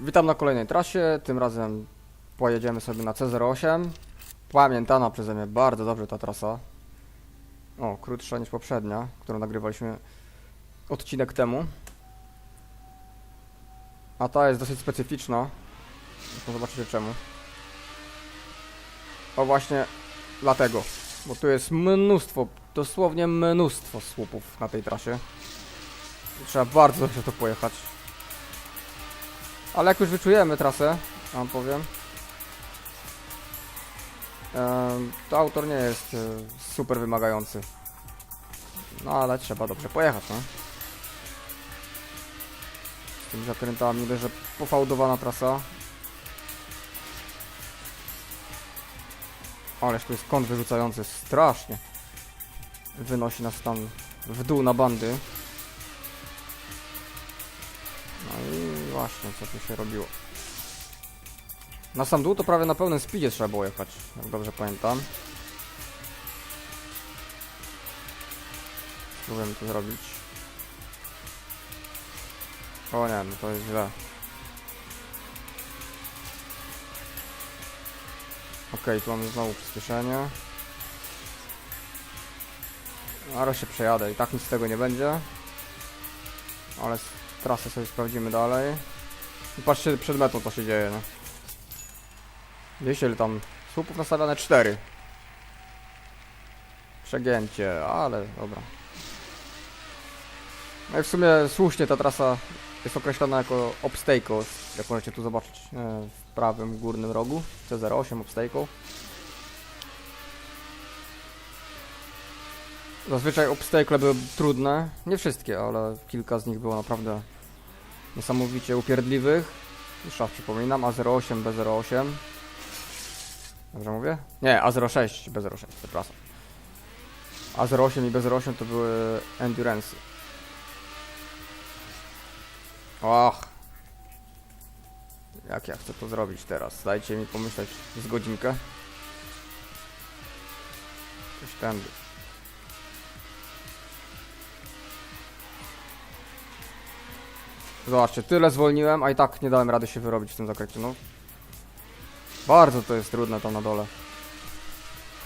Witam na kolejnej trasie, tym razem pojedziemy sobie na C08. Pamiętana przeze mnie bardzo dobrze ta trasa. O, krótsza niż poprzednia, którą nagrywaliśmy odcinek temu. A ta jest dosyć specyficzna. Zresztą zobaczycie czemu. O właśnie dlatego, bo tu jest mnóstwo, dosłownie mnóstwo słupów na tej trasie. Trzeba bardzo dobrze to pojechać. Ale jak już wyczujemy trasę, wam powiem, em, to autor nie jest e, super wymagający. No ale trzeba dobrze pojechać, no. Z tymi zakrętami, że pofałdowana trasa. Ależ tu jest kąt wyrzucający strasznie. Wynosi nas tam w dół na bandy. No i właśnie, co tu się robiło. Na sam dół to prawie na pełnym speedzie trzeba było jechać, jak dobrze pamiętam. Spróbujemy to zrobić. O nie, no to jest źle. Okej, tu mamy znowu przyspieszenie. Zaraz się przejadę i tak nic z tego nie będzie. Ale trasę sobie sprawdzimy dalej. I patrzcie przed metą co się dzieje, no. Wiecie ile tam słupów nastawione? Cztery. Przegięcie, ale dobra. No i w sumie słusznie ta trasa jest określona jako obstacle, jak możecie tu zobaczyć e, w prawym górnym rogu. C08 obstacle. Zazwyczaj obstacle były trudne, nie wszystkie, ale kilka z nich było naprawdę niesamowicie upierdliwych. Raz przypominam, A08, B08. Dobrze mówię? Nie, A06, B06, przepraszam. A08 i B08 to były endurance. Och. Jak ja chcę to zrobić teraz? Dajcie mi pomyśleć z godzinkę. Coś tędy. Zobaczcie, tyle zwolniłem, a i tak nie dałem rady się wyrobić w tym zakręcie, no. Bardzo to jest trudne tam na dole.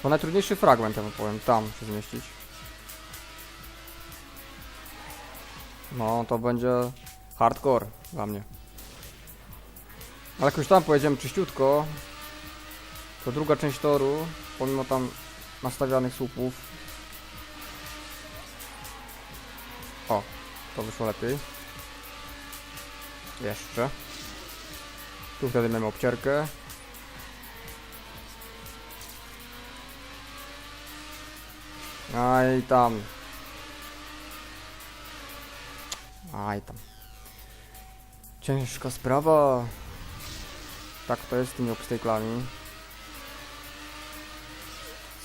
Bo najtrudniejszy fragment, ja powiem, tam się zmieścić. No, to będzie hardcore dla mnie. Ale jak już tam pojedziemy czyściutko, to druga część toru, pomimo tam nastawianych słupów. O, to wyszło lepiej. Jeszcze. Tu wtedy mamy obcierkę. Aj tam. Aj tam. Ciężka sprawa. Tak to jest z tymi obstaklami.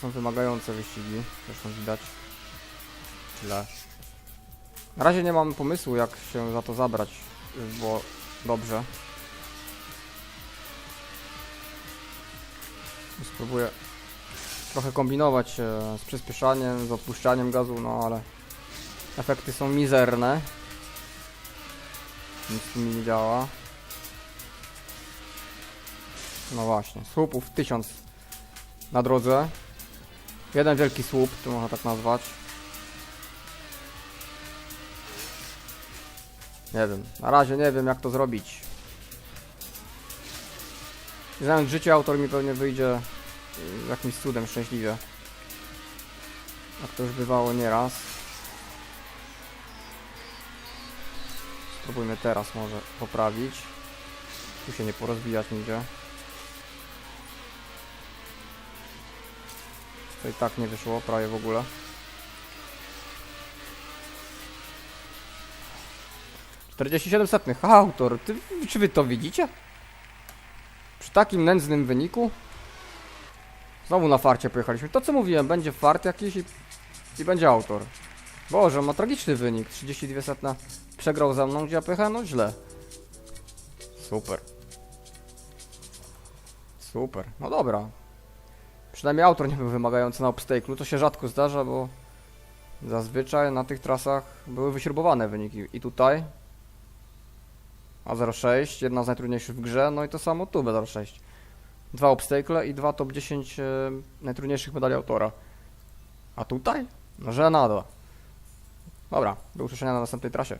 Są wymagające wyścigi, zresztą widać. Tyle. Na razie nie mam pomysłu jak się za to zabrać, było dobrze. Spróbuję trochę kombinować e, z przyspieszaniem, z odpuszczaniem gazu, no ale efekty są mizerne. Nic mi nie działa. No właśnie, słupów 1000 na drodze. Jeden wielki słup, to można tak nazwać. Nie wiem, na razie nie wiem jak to zrobić. Znając życie, autor mi pewnie wyjdzie y, jakimś cudem szczęśliwie. Jak to już bywało nieraz. Spróbujmy teraz może poprawić. Tu się nie porozbijać nigdzie. To i tak nie wyszło, prawie w ogóle. Czterdzieści siedem setnych. Autor, ty, czy wy to widzicie? Przy takim nędznym wyniku? Znowu na farcie pojechaliśmy. To co mówiłem, będzie fart jakiś i, i będzie autor. Boże, ma tragiczny wynik. 32 setna przegrał za mną, gdzie ja pojechałem, no źle. Super. Super, no dobra. Przynajmniej autor nie był wymagający na obstacle, to się rzadko zdarza, bo zazwyczaj na tych trasach były wyśrubowane wyniki. I tutaj a 0,6, jedna z najtrudniejszych w grze, no i to samo tu B06. Dwa obstacle i dwa top 10 e, najtrudniejszych medali autora. A tutaj? No żenada. Dobra, do usłyszenia na następnej trasie.